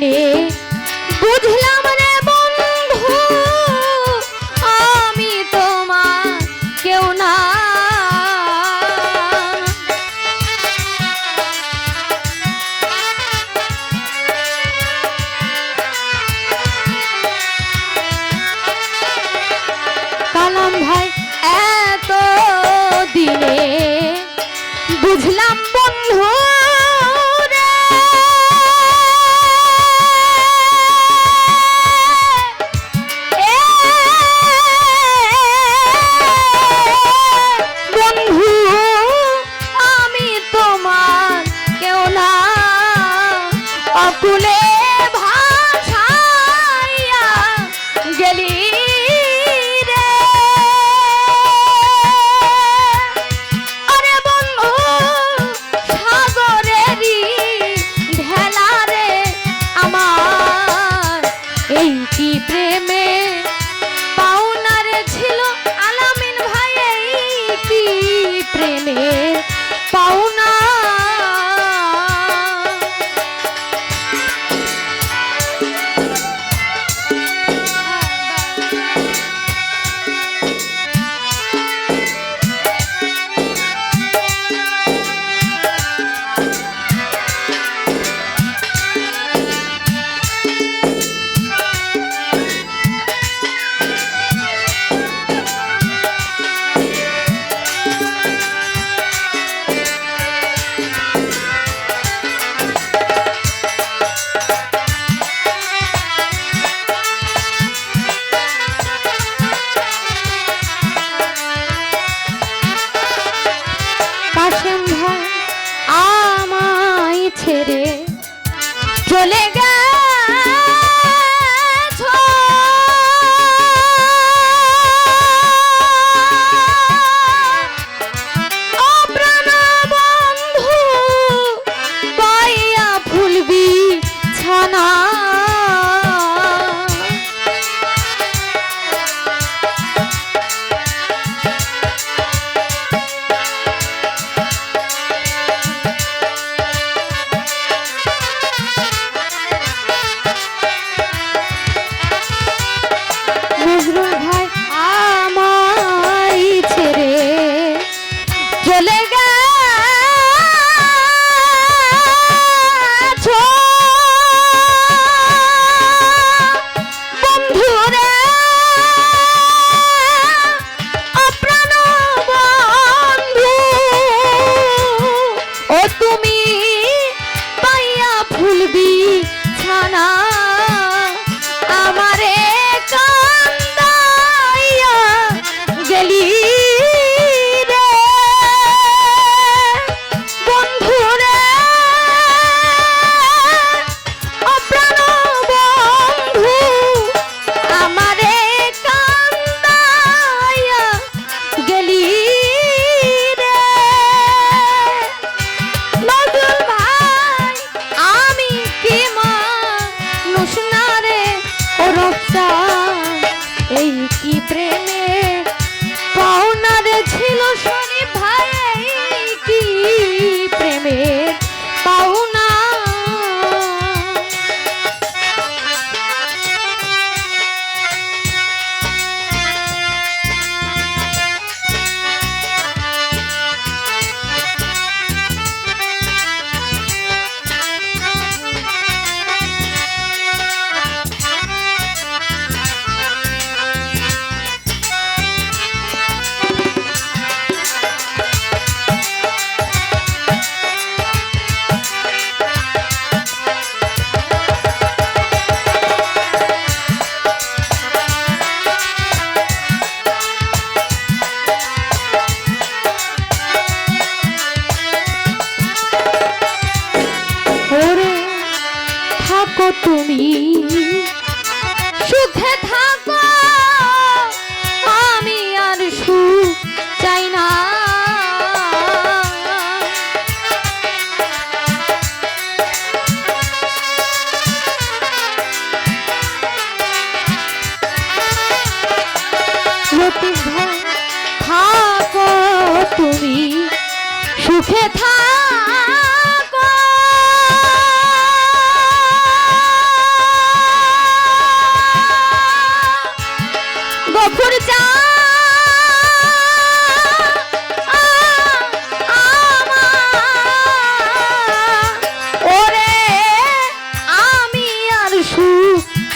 দিনে বুঝলাম রে বন্ধু আমি তোমার কেউ না। দিনে বুঝলাম বন্ধু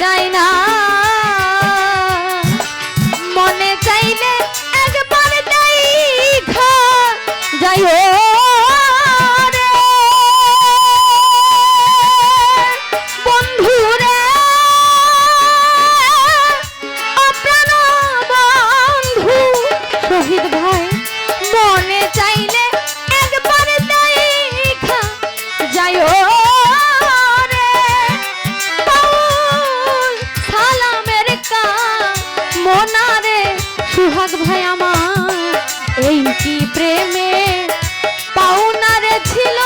চাই না। মনে চাইলে একবার দেখা। যাই হোক শহীদ ভাই। প্রেমে পাওনারে ছিল